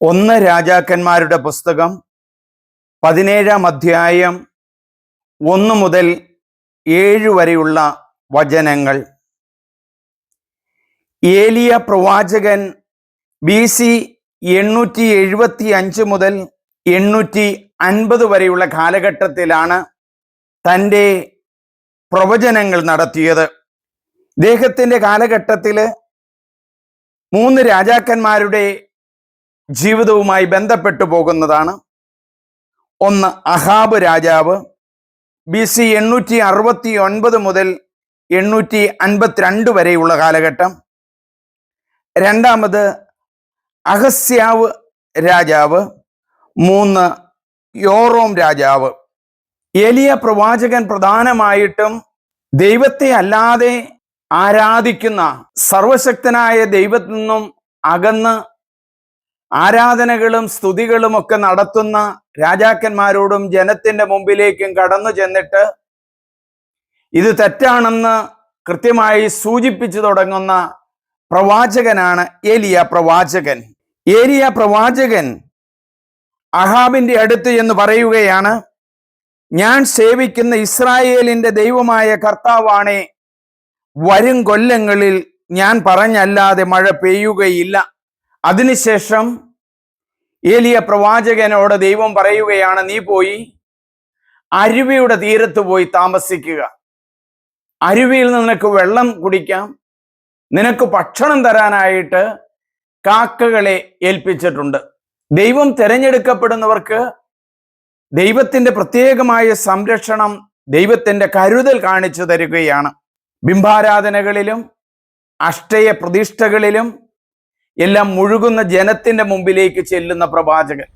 ഒന്ന് രാജാക്കന്മാരുടെ പുസ്തകം പതിനേഴാം അധ്യായം ഒന്ന് മുതൽ ഏഴ് വരെയുള്ള വചനങ്ങൾ. ഏലിയ പ്രവാചകൻ ബി സി എണ്ണൂറ്റി എഴുപത്തി അഞ്ച് മുതൽ എണ്ണൂറ്റി അൻപത് വരെയുള്ള കാലഘട്ടത്തിലാണ് തന്റെ പ്രവചനങ്ങൾ നടത്തിയത്. ഇദ്ദേഹത്തിന്റെ കാലഘട്ടത്തിൽ മൂന്ന് രാജാക്കന്മാരുടെ ജീവിതവുമായി ബന്ധപ്പെട്ടു പോകുന്നതാണ്. ഒന്ന് അഹാബ് രാജാവ്. ബി സി എണ്ണൂറ്റി അറുപത്തി ഒൻപത് മുതൽ എണ്ണൂറ്റി അൻപത്തിരണ്ട് വരെയുള്ള കാലഘട്ടം. രണ്ടാമത് അഹസ്യാവ് രാജാവ്. മൂന്ന് യോറോം രാജാവ്. എലിയ പ്രവാചകൻ പ്രധാനമായിട്ടും ദൈവത്തെ അല്ലാതെ ആരാധിക്കുന്ന സർവശക്തനായ ദൈവത്തിൽ നിന്നും അകന്ന് ആരാധനകളും സ്തുതികളും ഒക്കെ നടത്തുന്ന രാജാക്കന്മാരോടും ജനത്തിന്റെ മുമ്പിലേക്കും കടന്നു ചെന്നിട്ട് ഇത് തെറ്റാണെന്ന് കൃത്യമായി സൂചിപ്പിച്ചു തുടങ്ങുന്ന പ്രവാചകനാണ് ഏലിയ പ്രവാചകൻ. ഏലിയ പ്രവാചകൻ അഹാബിന്റെ അടുത്ത് എന്ന് പറയുകയാണ് ഞാൻ സേവിക്കുന്ന ഇസ്രായേലിന്റെ ദൈവമായ കർത്താവാണേ വരും കൊല്ലങ്ങളിൽ ഞാൻ പറഞ്ഞല്ലാതെ മഴ പെയ്യുകയില്ല. അതിനുശേഷം ഏലിയ പ്രവാചകനോട് ദൈവം പറയുകയാണ് നീ പോയി അരുവിയുടെ തീരത്ത് പോയി താമസിക്കുക. അരുവിയിൽ നിന്ന് നിനക്ക് വെള്ളം കുടിക്കാം. നിനക്ക് ഭക്ഷണം തരാനായിട്ട് കാക്കകളെ ഏൽപ്പിച്ചിട്ടുണ്ട്. ദൈവം തിരഞ്ഞെടുക്കപ്പെടുന്നവർക്ക് ദൈവത്തിന്റെ പ്രത്യേകമായ സംരക്ഷണം ദൈവത്തിന്റെ കരുതൽ കാണിച്ചു തരികയാണ്. ബിംബാരാധനകളിലും അഷ്ടയ പ്രതിഷ്ഠകളിലും എല്ലാം മുഴുകുന്ന ജനത്തിന്റെ മുമ്പിലേക്ക് ചെല്ലുന്ന പ്രവാചകൻ.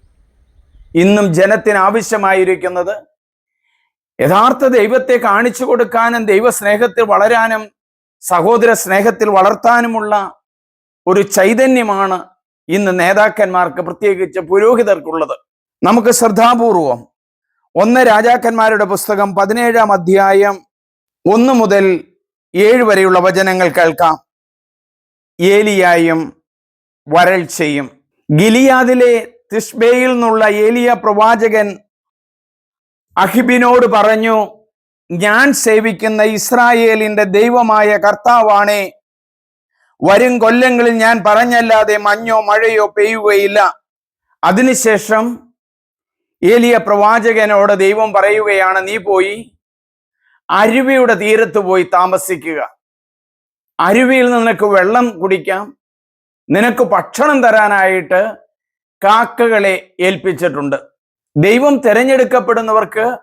ഇന്നും ജനത്തിന് ആവശ്യമായിരിക്കുന്നത് യഥാർത്ഥ ദൈവത്തെ കാണിച്ചു കൊടുക്കാനും ദൈവസ്നേഹത്തിൽ വളരാനും സഹോദര സ്നേഹത്തിൽ വളർത്താനുമുള്ള ഒരു ചൈതന്യമാണ് ഇന്ന് നേതാക്കന്മാർക്ക് പ്രത്യേകിച്ച് പുരോഹിതർക്കുള്ളത്. നമുക്ക് ശ്രദ്ധാപൂർവം ഒന്ന് രാജാക്കന്മാരുടെ പുസ്തകം പതിനേഴാം അധ്യായം ഒന്ന് മുതൽ ഏഴ് വരെയുള്ള വചനങ്ങൾ കേൾക്കാം. ഏലിയായും വരൾച്ചയും ഗിലിയാദിലെ തിഷ്ബയിൽ നിന്നുള്ള ഏലിയ പ്രവാചകൻ അഹിബിനോട് പറഞ്ഞു ഞാൻ സേവിക്കുന്ന ഇസ്രായേലിന്റെ ദൈവമായ കർത്താവാണ് വരും കൊല്ലങ്ങളിൽ ഞാൻ പറഞ്ഞല്ലാതെ മഞ്ഞോ മഴയോ പെയ്യുകയില്ല. അതിനുശേഷം ഏലിയ പ്രവാചകനോട് ദൈവം പറയുകയാണ് നീ പോയി അരുവിയുടെ തീരത്ത് പോയി താമസിക്കുക. അരുവിയിൽ നിനക്ക് വെള്ളം കുടിക്കാം. നിനക്ക് ഭക്ഷണം തരാനായിട്ട് കാക്കകളെ ഏൽപ്പിച്ചിട്ടുണ്ട്. ദൈവം തിരഞ്ഞെടുക്കപ്പെടുന്നവർക്ക്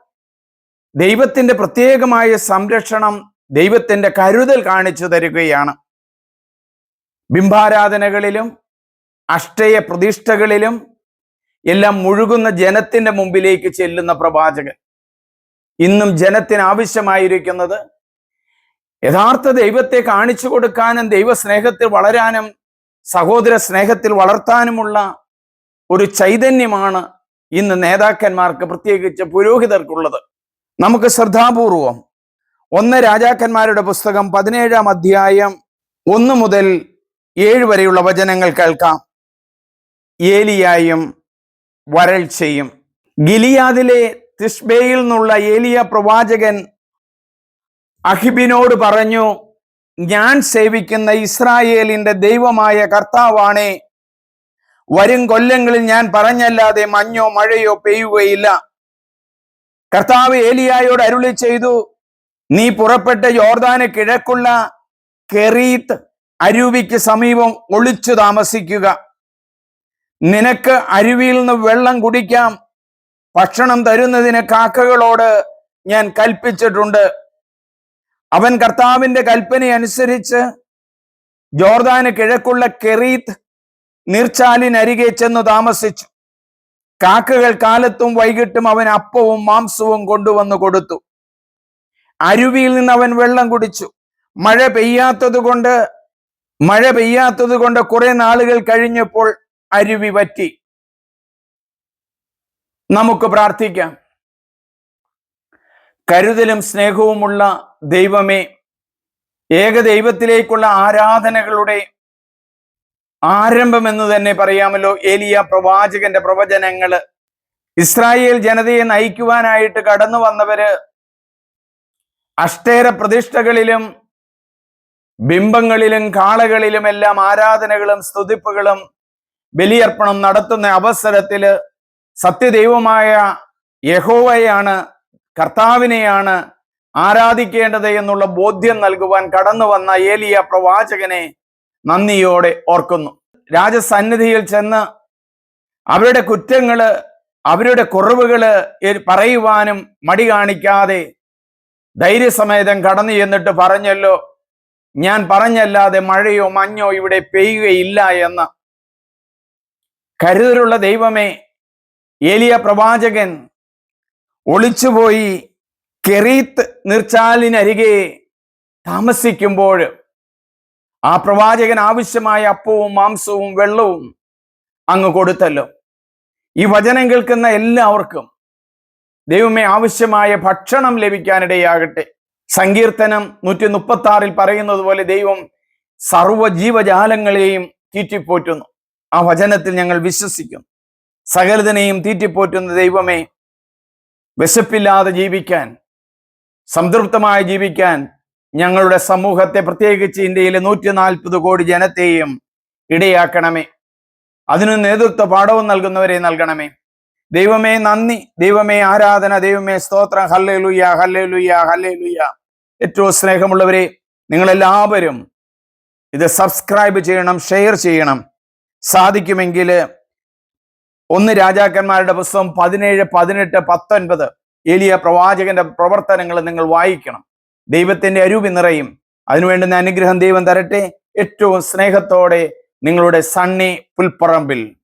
ദൈവത്തിന്റെ പ്രത്യേകമായ സംരക്ഷണം ദൈവത്തിന്റെ കരുതൽ കാണിച്ചു തരികയാണ്. ബിംബാരാധനകളിലും അഷ്ടയ പ്രതിഷ്ഠകളിലും എല്ലാം മുഴുകുന്ന ജനത്തിന്റെ മുമ്പിലേക്ക് ചെല്ലുന്ന പ്രവാചകൻ. ഇന്നും ജനത്തിന് ആവശ്യമായിരിക്കുന്നത് യഥാർത്ഥ ദൈവത്തെ കാണിച്ചു കൊടുക്കാനും ദൈവസ്നേഹത്തിൽ വളരാനും സഹോദര സ്നേഹത്തിൽ വളർത്താനുമുള്ള ഒരു ചൈതന്യമാണ് ഇന്ന് നേതാക്കന്മാർക്ക് പ്രത്യേകിച്ച് പുരോഹിതർക്കുള്ളത്. നമുക്ക് ശ്രദ്ധാപൂർവം ഒന്ന് രാജാക്കന്മാരുടെ പുസ്തകം പതിനേഴാം അധ്യായം ഒന്ന് മുതൽ ഏഴ് വരെയുള്ള വചനങ്ങൾ കേൾക്കാം. ഏലിയായും വരൾച്ചയും. ഗിലിയാദിലെ തിഷ്ബയിൽ നിന്നുള്ള ഏലിയ പ്രവാചകൻ അഹിബിനോട് പറഞ്ഞു ഞാൻ സേവിക്കുന്ന ഇസ്രായേലിന്റെ ദൈവമായ കർത്താവാണ്. വരും കൊല്ലങ്ങളിൽ ഞാൻ പറഞ്ഞല്ലാതെ മഞ്ഞോ മഴയോ പെയ്യുകയില്ല. കർത്താവ് ഏലിയായോട് അരുളി ചെയ്തു നീ പുറപ്പെട്ട ജോർദാന് കിഴക്കുള്ള കെറീത്ത് അരുവിക്ക് സമീപം ഒളിച്ചു താമസിക്കുക. നിനക്ക് അരുവിയിൽ നിന്ന് വെള്ളം കുടിക്കാം. ഭക്ഷണം തരുന്നതിന് കാക്കകളോട് ഞാൻ കൽപ്പിച്ചിട്ടുണ്ട്. അവൻ കർത്താവിന്റെ കൽപ്പന അനുസരിച്ച് ജോർദാന് കിഴക്കുള്ള കെറീത്ത് നീർച്ചാലിനരികെ ചെന്നു താമസിച്ചു. കാക്കകൾ കാലത്തും വൈകിട്ടും അവൻ അപ്പവും മാംസവും കൊണ്ടുവന്നു കൊടുത്തു. അരുവിയിൽ നിന്ന് അവൻ വെള്ളം കുടിച്ചു. മഴ പെയ്യാത്തത് കൊണ്ട് മഴ പെയ്യാത്തത് കൊണ്ട് കുറെ നാളുകൾ കഴിഞ്ഞപ്പോൾ അരുവി പറ്റി നമുക്ക് പ്രാർത്ഥിക്കാം. കരുതലും സ്നേഹവുമുള്ള ദൈവമേ ഏക ദൈവത്തിലേക്കുള്ള ആരാധനകളുടെ ആരംഭം എന്ന് തന്നെ പറയാമല്ലോ. ഏലിയ പ്രവാചകന്റെ പ്രവചനങ്ങൾ. ഇസ്രായേൽ ജനതയെ നയിക്കുവാനായിട്ട് കടന്നു വന്നവര് അഷ്ടേര പ്രതിഷ്ഠകളിലും ബിംബങ്ങളിലും കാളകളിലും എല്ലാം ആരാധനകളും സ്തുതിപ്പുകളും ബലിയർപ്പണം നടത്തുന്ന അവസരത്തിൽ സത്യദൈവമായ യഹോവയാണ് കർത്താവിനെയാണ് ആരാധിക്കേണ്ടത് എന്നുള്ള ബോധ്യം നൽകുവാൻ കടന്നു വന്ന ഏലിയ പ്രവാചകനെ നന്ദിയോടെ ഓർക്കുന്നു. രാജസന്നിധിയിൽ ചെന്ന് അവരുടെ കുറ്റങ്ങൾ അവരുടെ കുറവുകൾ പറയുവാനും മടി കാണിക്കാതെ ധൈര്യസമേതം കടന്നു ചെന്നിട്ട് പറഞ്ഞല്ലോ ഞാൻ പറഞ്ഞല്ലാതെ മഴയോ മഞ്ഞോ ഇവിടെ പെയ്യുകയില്ല എന്ന്. കരുതലുള്ള ദൈവമേ ഏലിയ പ്രവാചകൻ ഒളിച്ചുപോയി കെറീത്ത് നീർച്ചാലിനരികെ താമസിക്കുമ്പോൾ ആ പ്രവാചകൻ ആവശ്യമായ അപ്പവും മാംസവും വെള്ളവും അങ്ങ് കൊടുത്തല്ലോ. ഈ വചനം കേൾക്കുന്ന എല്ലാവർക്കും ദൈവമേ ആവശ്യമായ ഭക്ഷണം ലഭിക്കാനിടയാകട്ടെ. സങ്കീർത്തനം നൂറ്റി മുപ്പത്തി ആറിൽ പറയുന്നത് പോലെ ദൈവം സർവ ജീവജാലങ്ങളെയും തീറ്റിപ്പോറ്റുന്നു. ആ വചനത്തിൽ ഞങ്ങൾ വിശ്വസിക്കുന്നു. സകലതിനെയും തീറ്റിപ്പോറ്റുന്ന ദൈവമേ വിശപ്പില്ലാതെ ജീവിക്കാൻ സംതൃപ്തമായി ജീവിക്കാൻ ഞങ്ങളുടെ സമൂഹത്തെ പ്രത്യേകിച്ച് ഇന്ത്യയിലെ നൂറ്റി നാൽപ്പത് കോടി ജനത്തെയും ഇടയാക്കണമേ. അതിന് നേതൃത്വ പാഠവും നൽകുന്നവരെ നൽകണമേ. ദൈവമേ നന്ദി ദൈവമേ ആരാധന ദൈവമേ സ്തോത്രം. ഹല്ലേ ലുയ്യ ഹല്ലേ ലുയ്യ ഹല്ലേ ലുയ്യ ഏറ്റവും സ്നേഹമുള്ളവരെ നിങ്ങളെല്ലാവരും ഇത് സബ്സ്ക്രൈബ് ചെയ്യണം ഷെയർ ചെയ്യണം. സാധിക്കുമെങ്കിൽ ഒന്ന് രാജാക്കന്മാരുടെ പുസ്തകം പതിനേഴ് പതിനെട്ട് പത്തൊൻപത് എലിയ പ്രവാചകന്റെ പ്രവർത്തനങ്ങൾ നിങ്ങൾ വായിക്കണം. ദൈവത്തിന്റെ അരൂപി നിറയും. അതിനുവേണ്ടുന്ന അനുഗ്രഹം ദൈവം തരട്ടെ. ഏറ്റവും സ്നേഹത്തോടെ നിങ്ങളുടെ സണ്ണി പുൽപ്പറമ്പിൽ.